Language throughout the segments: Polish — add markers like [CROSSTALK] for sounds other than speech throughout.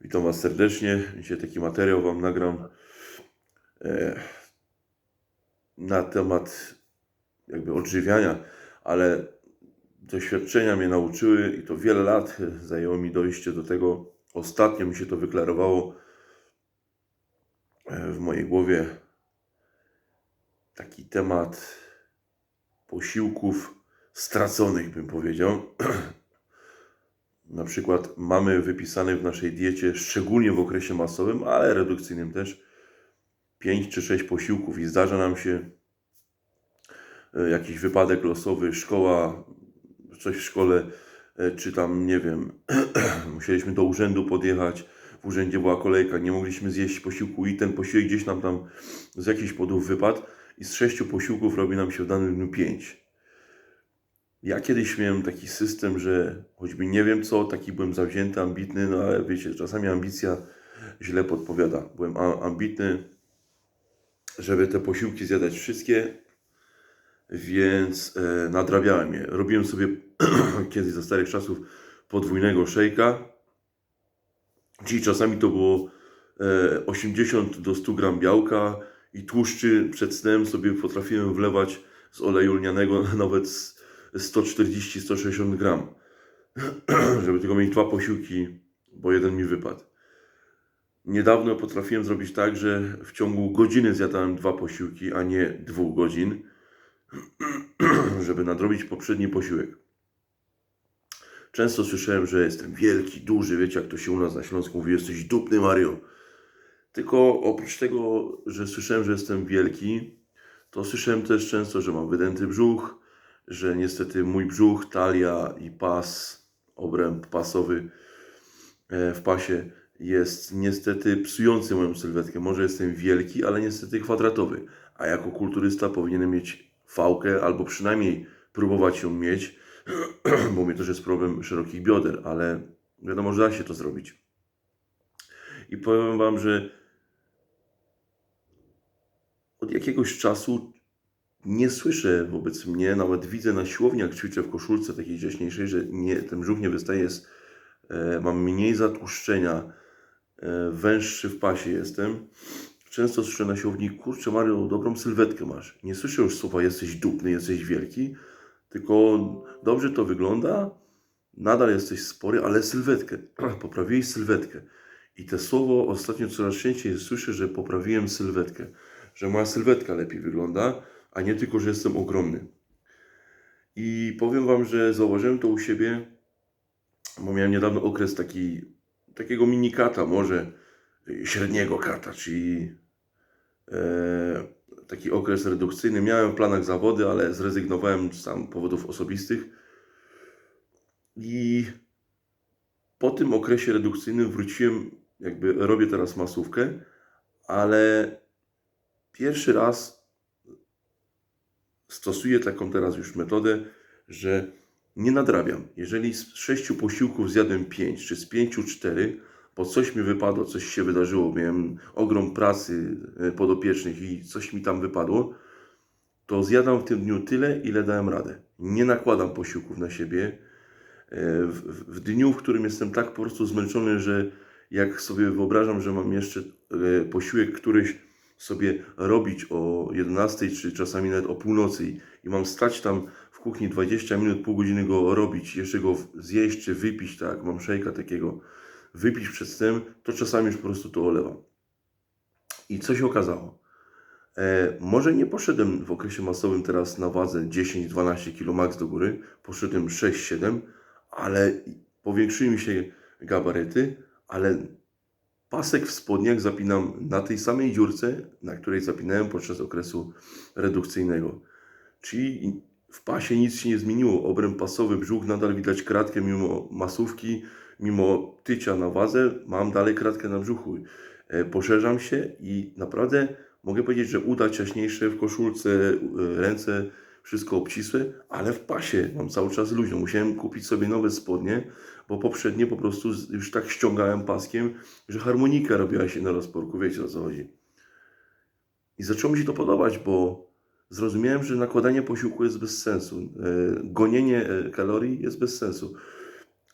Witam Was serdecznie. Dzisiaj taki materiał Wam nagram e, na temat jakby odżywiania, ale doświadczenia mnie nauczyły i to wiele lat zajęło mi dojście do tego. Ostatnio mi się to wyklarowało e, w mojej głowie. Taki temat posiłków straconych, bym powiedział. [CLEARS THROAT] Na przykład mamy wypisane w naszej diecie, szczególnie w okresie masowym, ale redukcyjnym też, 5 czy 6 posiłków i zdarza nam się e, jakiś wypadek losowy, szkoła, coś w szkole, e, czy tam, nie wiem, [CLEARS THROAT] musieliśmy do urzędu podjechać, w urzędzie była kolejka, nie mogliśmy zjeść posiłku i ten posiłek gdzieś nam tam z jakichś powodów wypadł i z sześciu posiłków robi nam się w danym dniu 5. Ja kiedyś miałem taki system, że choćby nie wiem co, taki byłem zawzięty, ambitny, no ale wiecie, czasami ambicja źle podpowiada. Byłem ambitny, żeby te posiłki zjadać wszystkie, więc e, nadrabiałem je. Robiłem sobie [CLEARS THROAT] kiedyś za starych czasów podwójnego szejka, czyli czasami to było e, 80 do 100 gram białka i tłuszczy przed snem sobie potrafiłem wlewać z oleju lnianego [LAUGHS] nawet z 140-160 gram, [CLEARS THROAT] żeby tylko mieć dwa posiłki, bo jeden mi wypadł. Niedawno potrafiłem zrobić tak, że w ciągu godziny zjadałem dwa posiłki, a nie dwóch godzin, [CLEARS THROAT] żeby nadrobić poprzedni posiłek. Często słyszałem, że jestem wielki, duży, wiecie jak to się u nas na Śląsku mówi, jesteś dupny Mario. Tylko oprócz tego, że słyszałem, że jestem wielki, to słyszałem też często, że mam wydęty brzuch, że niestety mój brzuch, talia i pas, obręb pasowy e, w pasie jest niestety psujący moją sylwetkę. Może jestem wielki, ale niestety kwadratowy. A jako kulturysta powinienem mieć fałkę albo przynajmniej próbować ją mieć, [CLEARS THROAT] bo mnie też jest problem szerokich bioder, ale wiadomo, że da się to zrobić. I powiem Wam, że od jakiegoś czasu nie słyszę wobec mnie, nawet widzę na siłowni, jak ćwiczę w koszulce takiej wcześniejszej, że nie, ten brzuch nie wystaje, jest, e, mam mniej zatłuszczenia, e, węższy w pasie jestem. Często słyszę na siłowni, kurczę Mario, dobrą sylwetkę masz. Nie słyszę już słowa, jesteś dupny, jesteś wielki, tylko dobrze to wygląda, nadal jesteś spory, ale sylwetkę, [CLEARS THROAT] poprawiłeś sylwetkę. I te słowo ostatnio coraz częściej słyszę, że poprawiłem sylwetkę, że moja sylwetka lepiej wygląda, a nie tylko, że jestem ogromny. I powiem Wam, że zauważyłem to u siebie, bo miałem niedawno okres taki, takiego mini kata, może średniego kata, czyli e, taki okres redukcyjny. Miałem w planach zawody, ale zrezygnowałem z tam powodów osobistych. I po tym okresie redukcyjnym wróciłem, jakby robię teraz masówkę, ale pierwszy raz stosuję taką teraz już metodę, że nie nadrabiam. Jeżeli z sześciu posiłków zjadłem pięć, czy z pięciu cztery, bo coś mi wypadło, coś się wydarzyło, miałem ogrom pracy e, podopiecznych i coś mi tam wypadło, to zjadam w tym dniu tyle, ile dałem radę. Nie nakładam posiłków na siebie. E, W, w, dniu, w którym jestem tak po prostu zmęczony, że jak sobie wyobrażam, że mam jeszcze e, posiłek któryś sobie robić o 11 czy czasami nawet o północy i, mam stać tam w kuchni 20 minut, pół godziny go robić, jeszcze go zjeść czy wypić, tak, mam szejka takiego, wypić przed snem, to czasami już po prostu to olewam. I co się okazało? E, może nie poszedłem w okresie masowym teraz na wadze 10-12 kg max do góry, poszedłem 6-7, ale powiększyły mi się gabaryty, ale pasek w spodniach zapinam na tej samej dziurce, na której zapinałem podczas okresu redukcyjnego. Czyli w pasie nic się nie zmieniło. Obręb pasowy, brzuch, nadal widać kratkę mimo masówki, mimo tycia na wadze, mam dalej kratkę na brzuchu. E, Poszerzam się i naprawdę mogę powiedzieć, że uda ciaśniejsze w koszulce, e, ręce, wszystko obcisłe, ale w pasie mam cały czas luźno. Musiałem kupić sobie nowe spodnie, bo poprzednie po prostu już tak ściągałem paskiem, że harmonika robiła się na rozporku, wiecie o co chodzi. I zaczęło mi się to podobać, bo zrozumiałem, że nakładanie posiłku jest bez sensu. E, Gonienie e, kalorii jest bez sensu.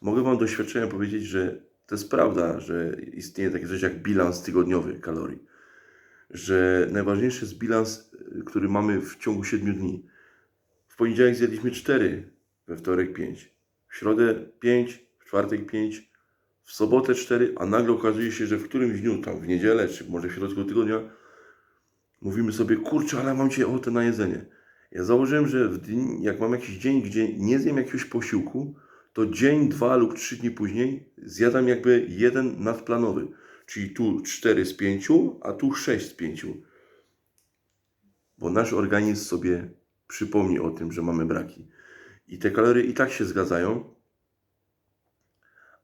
Mogę Wam doświadczenia powiedzieć, że to jest prawda, że istnieje takie coś jak bilans tygodniowy kalorii. Że najważniejszy jest bilans, y, który mamy w ciągu 7 dni. W poniedziałek zjedliśmy 4, we wtorek 5, w środę 5, w czwartek 5, w sobotę 4, a nagle okazuje się, że w którymś dniu, tam w niedzielę, czy może w środku tygodnia, mówimy sobie, kurczę, ale mam dzisiaj ochotę na jedzenie. Ja założyłem, że dni, jak mam jakiś dzień, gdzie nie zjem jakiegoś posiłku, to dzień, dwa lub trzy dni później zjadam jakby jeden nadplanowy. Czyli tu 4 z 5, a tu 6 z 5. Bo nasz organizm sobie przypomni o tym, że mamy braki. I te kalorie i tak się zgadzają,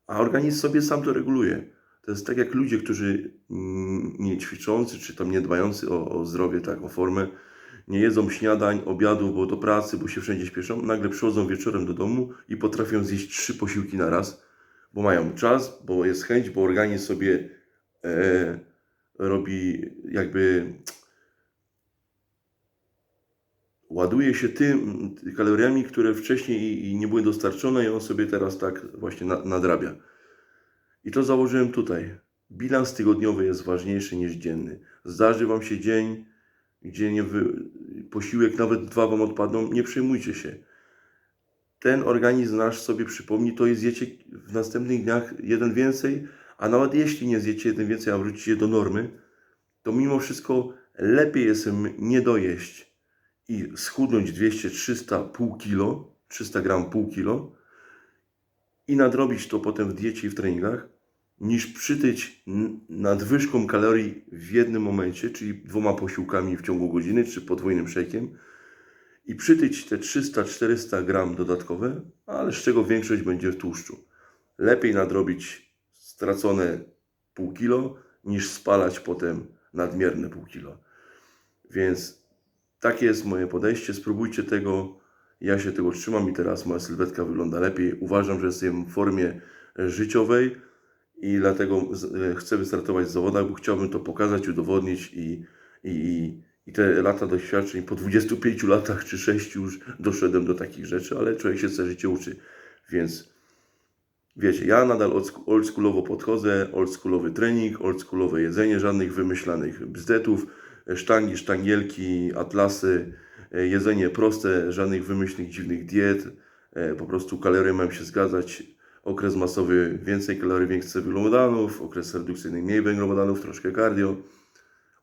a organizm sobie sam to reguluje. To jest tak jak ludzie, którzy mm, nie ćwiczący, czy tam nie dbający o, o zdrowie, tak, o formę, nie jedzą śniadań, obiadów, bo do pracy, bo się wszędzie śpieszą, nagle przychodzą wieczorem do domu i potrafią zjeść trzy posiłki na raz, bo mają czas, bo jest chęć, bo organizm sobie e, robi jakby ładuje się tym kaloriami, które wcześniej nie były dostarczone i on sobie teraz tak właśnie na, nadrabia. I to założyłem tutaj. Bilans tygodniowy jest ważniejszy niż dzienny. Zdarzy Wam się dzień, gdzie nie wy... posiłek, nawet dwa Wam odpadną, nie przejmujcie się. Ten organizm nasz sobie przypomni, to i zjecie w następnych dniach jeden więcej, a nawet jeśli nie zjecie jeden więcej, a wrócicie do normy, to mimo wszystko lepiej jest nie dojeść i schudnąć 200, 300, pół kilo, 300 gram, pół kilo i nadrobić to potem w diecie i w treningach, niż przytyć nadwyżką kalorii w jednym momencie, czyli dwoma posiłkami w ciągu godziny, czy podwójnym szejkiem i przytyć te 300-400 gram dodatkowe, ale z czego większość będzie w tłuszczu. Lepiej nadrobić stracone pół kilo, niż spalać potem nadmierne pół kilo. Więc takie jest moje podejście. Spróbujcie tego. Ja się tego trzymam i teraz moja sylwetka wygląda lepiej. Uważam, że jestem w formie e, życiowej i dlatego e, chcę wystartować w zawodach, bo chciałbym to pokazać, udowodnić i, i, i te lata doświadczeń, po 25 latach czy 6 już doszedłem do takich rzeczy, ale człowiek się całe życie uczy. Więc wiecie, ja nadal oldschool- oldschoolowo podchodzę, oldschoolowy trening, oldschoolowe jedzenie, żadnych wymyślanych bzdetów, sztangi, sztangielki, atlasy, e, jedzenie proste, żadnych wymyślnych, dziwnych diet, e, po prostu kalorie mają się zgadzać, okres masowy więcej kalorii, więcej węglowodanów, okres redukcyjny mniej węglowodanów, troszkę cardio,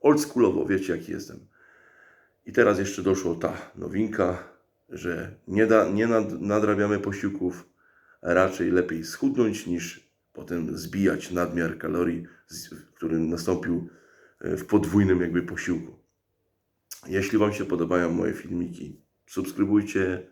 oldschoolowo, wiecie jaki jestem. I teraz jeszcze doszło ta nowinka, że nie, da, nie nad, nadrabiamy posiłków, raczej lepiej schudnąć niż potem zbijać nadmiar kalorii, z- który nastąpił w podwójnym jakby posiłku. Jeśli Wam się podobają moje filmiki, subskrybujcie,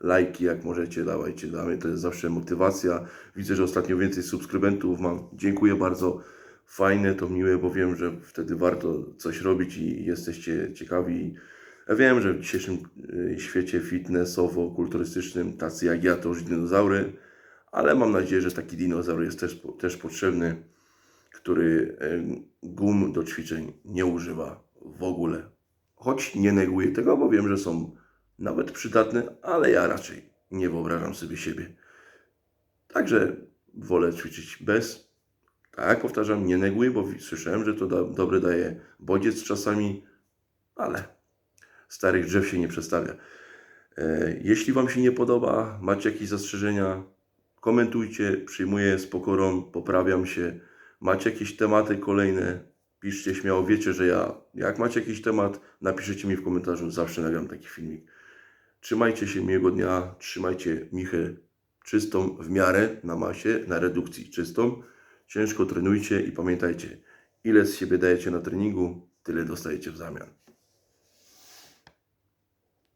lajki jak możecie, dawajcie, dla mnie to jest zawsze motywacja. Widzę, że ostatnio więcej subskrybentów mam. Dziękuję bardzo. Fajne, to miłe, bo wiem, że wtedy warto coś robić i jesteście ciekawi. Ja wiem, że w dzisiejszym y, świecie fitnessowo-kulturystycznym tacy jak ja to już dinozaury, ale mam nadzieję, że taki dinozaur jest też, też potrzebny, który gum do ćwiczeń nie używa w ogóle. Choć nie neguję tego, bo wiem, że są nawet przydatne, ale ja raczej nie wyobrażam sobie siebie. Także wolę ćwiczyć bez. Tak powtarzam, nie neguję, bo słyszałem, że to da, dobre daje bodziec czasami, ale starych drzew się nie przestawia. E, Jeśli Wam się nie podoba, macie jakieś zastrzeżenia, komentujcie, przyjmuję z pokorą, poprawiam się. Macie jakieś tematy kolejne, piszcie śmiało. Wiecie, że ja, jak macie jakiś temat, napiszecie mi w komentarzu, zawsze nagram taki filmik. Trzymajcie się, miłego dnia, trzymajcie michę czystą w miarę, na masie, na redukcji czystą. Ciężko trenujcie i pamiętajcie, ile z siebie dajecie na treningu, tyle dostajecie w zamian.